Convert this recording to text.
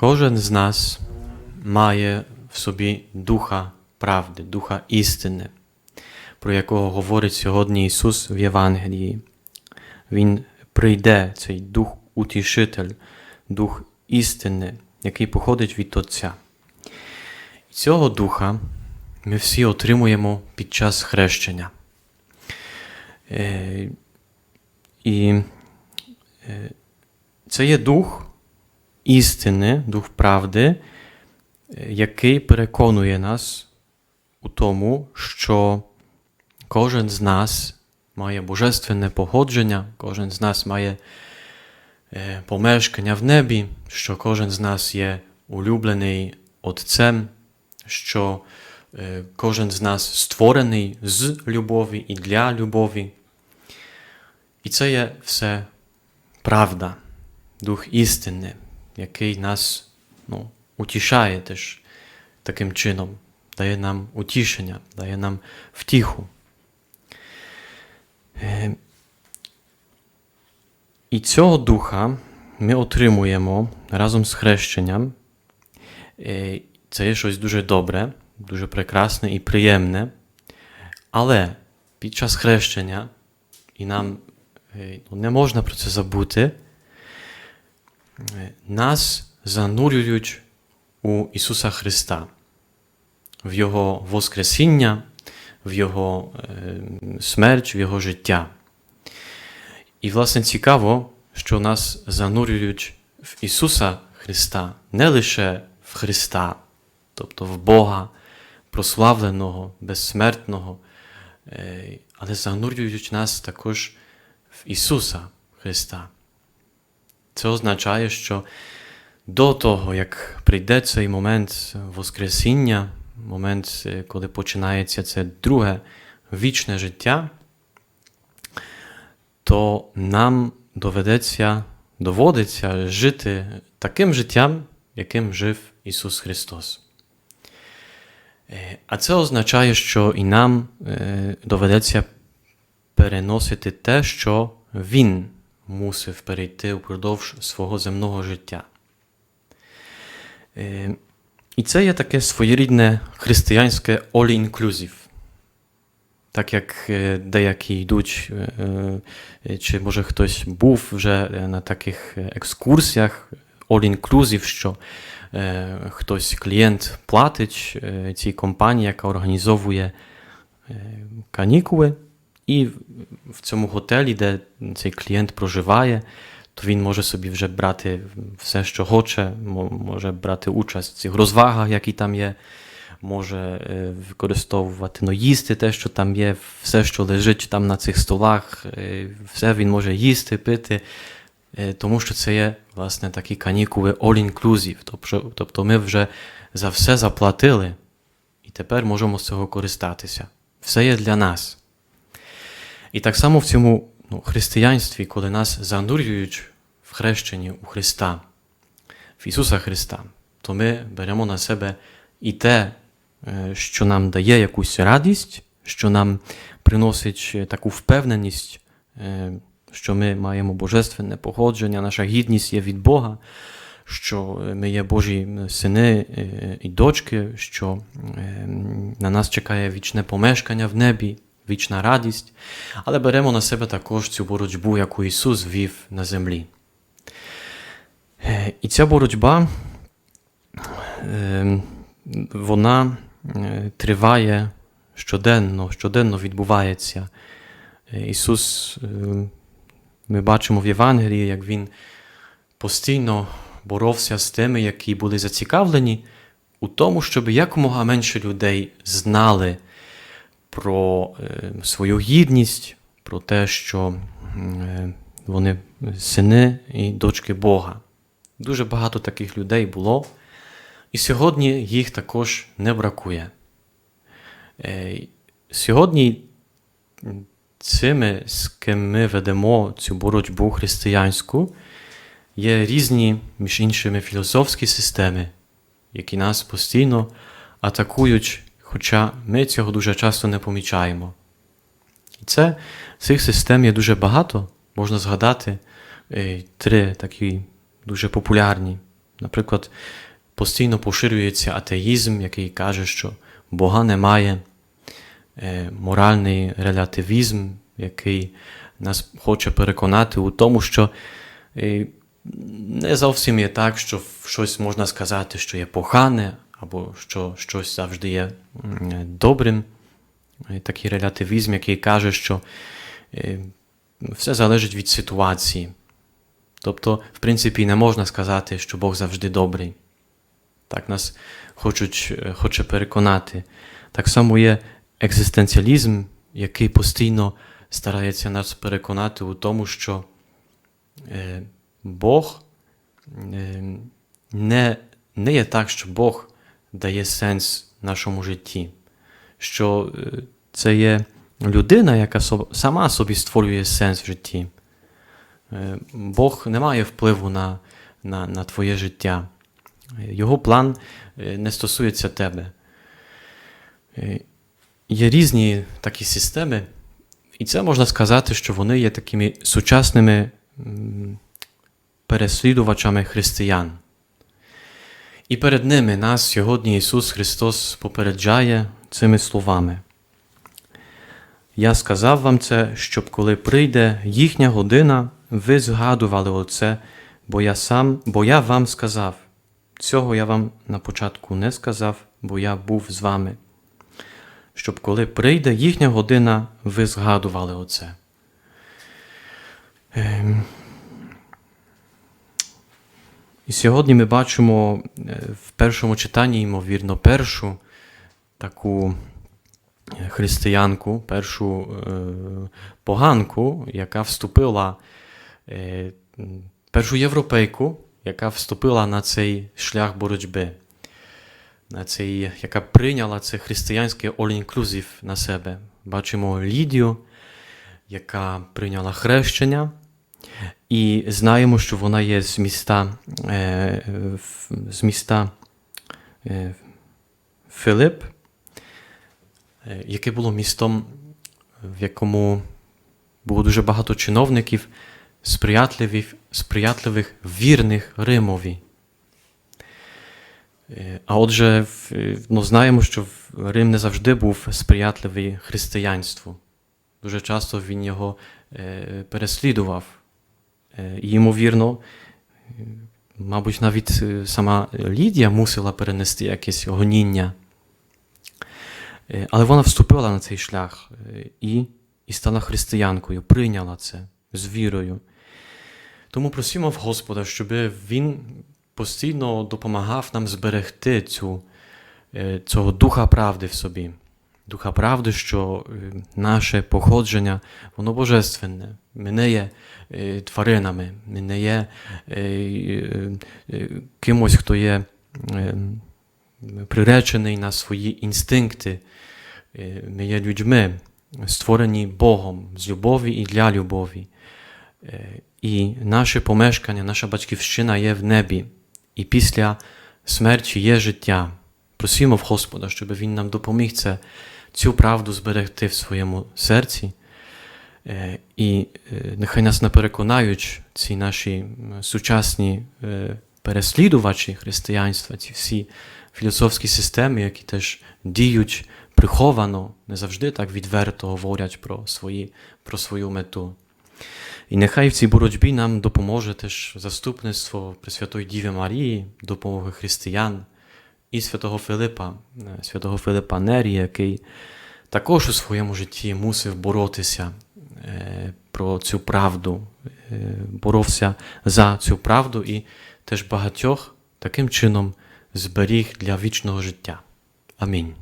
Кожен з нас має в собі духа правди, духа істини, про якого говорить сьогодні Ісус в Євангелії. Він прийде, цей дух утішитель, дух істини, який походить від Отця. І цього духа ми всі отримуємо під час хрещення. Е, І е, це є дух істини, дух правди, е, який переконує нас у тому, що кожен з нас має божественне погодження, кожен з нас має е, помешкання в небі, що кожен з нас є улюблений Отцем, що е, кожен з нас створений з любові і для любові. І це є все правда, дух істини, який нас ну, утішає теж таким чином, дає нам утішення, дає нам втіху. Е, І цього духа ми отримуємо разом з хрещенням. Е, Це є щось дуже добре, дуже прекрасне і приємне. Але під час хрещення, і нам е, ну, не можна про це забути, нас занурюють у Ісуса Христа, в Його Воскресіння, в Його е, смерть, в Його життя. І, власне, цікаво, що нас занурюють в Ісуса Христа, не лише в Христа, тобто в Бога, прославленого, безсмертного, е, але занурюють нас також в Ісуса Христа. Це означає, що до того, як прийде цей момент Воскресіння, момент, е, коли починається це друге вічне життя, то нам доведеться, доводиться жити таким життям, яким жив Ісус Христос. Е, А це означає, що і нам е, доведеться переносити те, що Він мусив перейти впродовж свого земного життя. Е, І це є таке своєрідне християнське all-inclusive. Так як е, деякі йдуть, е, чи може хтось був вже на таких екскурсіях all-inclusive, що е, хтось клієнт платить цій компанії, яка організовує канікули, і в- цьому готелі, де цей клієнт проживає, то він може собі вже брати все, що хоче, може брати участь в цих розвагах, які там є, може е, використовувати, ну, їсти те, що там є, все, що лежить там на цих столах, е, все він може їсти, пити, е, тому що це є, власне, такі канікули all-inclusive. Тобто, тобто ми вже за все заплатили і тепер можемо з цього користатися. Все є для нас. І так само в цьому ну, християнстві, коли нас занурюють в хрещенні у Христа, в Ісуса Христа, то ми беремо на себе і те, е, що нам дає якусь радість, що нам приносить е, таку впевненість, е, що ми маємо божественне походження, наша гідність є від Бога, що ми є Божі сини і дочки, що на нас чекає вічне помешкання в небі, вічна радість, але беремо на себе також цю боротьбу, яку Ісус вів на землі. І ця боротьба, е, вона е, триває щоденно, щоденно відбувається. Ісус, е, ми бачимо в Євангелії, як Він постійно боровся з тими, які були зацікавлені у тому, щоб якомога менше людей знали про е, свою гідність, про те, що е, вони сини і дочки Бога. Дуже багато таких людей було, і сьогодні їх також не бракує. Е, Сьогодні цими, з ким ми ведемо цю боротьбу християнську, є різні, між іншими, філософські системи, які нас постійно атакують, хоча ми цього дуже часто не помічаємо. І це цих систем є дуже багато. Можна згадати е, три такі дуже популярні. Наприклад, постійно поширюється атеїзм, який каже, що Бога немає, е, моральний релятивізм, який нас хоче переконати у тому, що е, не зовсім є так, що щось можна сказати, що є погане, або що щось завжди є добрим. Такий релятивізм, який каже, що е, все залежить від ситуації. Тобто, в принципі, не можна сказати, що Бог завжди добрий. Так нас хочуть, е, хоче переконати. Так само є екзистенціалізм, який постійно старається нас переконати у тому, що е, Бог не, не є так, що Бог дає сенс нашому житті, що е, це є людина, яка сама собі створює сенс в житті. Е, Бог не має впливу на, на, на твоє життя. Е, Його план не стосується тебе. Є різні такі системи, і це можна сказати, що вони є такими сучасними переслідувачами християн. І перед ними нас сьогодні Ісус Христос попереджає цими словами. Я сказав вам це, щоб коли прийде їхня година, ви згадували оце, бо я сам, бо я вам сказав. Цього я вам на початку не сказав, бо я був з вами. Щоб коли прийде їхня година, ви згадували оце. І сьогодні ми бачимо е, в першому читанні, ймовірно, першу таку е, християнку, першу е, поганку, яка вступила, першу європейку, яка вступила на цей шлях боротьби, на цей, яка прийняла це християнське all-inclusive на себе. Бачимо Лідію, яка прийняла хрещення. І знаємо, що вона є з міста, е, з міста е, Филип, е, яке було містом, в якому було дуже багато чиновників, сприятливих, сприятливих вірних Римові. А отже, ну, знаємо, що Рим не завжди був сприятливий християнству. Дуже часто він його переслідував. Е, ймовірно, мабуть, навіть е, сама Лідія мусила перенести якесь гоніння. Е, Але вона вступила на цей шлях і, і стала християнкою, прийняла це з вірою. Тому просимо в Господа, щоб Він постійно допомагав нам зберегти цю, цього духа правди в собі. Духа правди, що е, наше походження, воно божественне. Ми не є е, тваринами, ми не є е, кимось, хто є приречений на свої інстинкти. Ми є людьми, створені Богом з любові і для любові. І наше помешкання, наша батьківщина є в небі. І після смерті є життя. Просимо в Господа, щоб Він нам допоміг це, цю правду зберегти в своєму серці. Е, І е, нехай нас не переконають ці наші сучасні е, переслідувачі християнства, ці всі філософські системи, які теж діють приховано, не завжди так відверто говорять про, свої, про свою мету. І нехай в цій боротьбі нам допоможе теж заступництво Пресвятої Діви Марії, допомоги християн і святого Филипа, е, святого Филипа Нері, який також у своєму житті мусив боротися е, про цю правду, е, боровся за цю правду і теж багатьох таким чином зберіг для вічного життя. Амінь.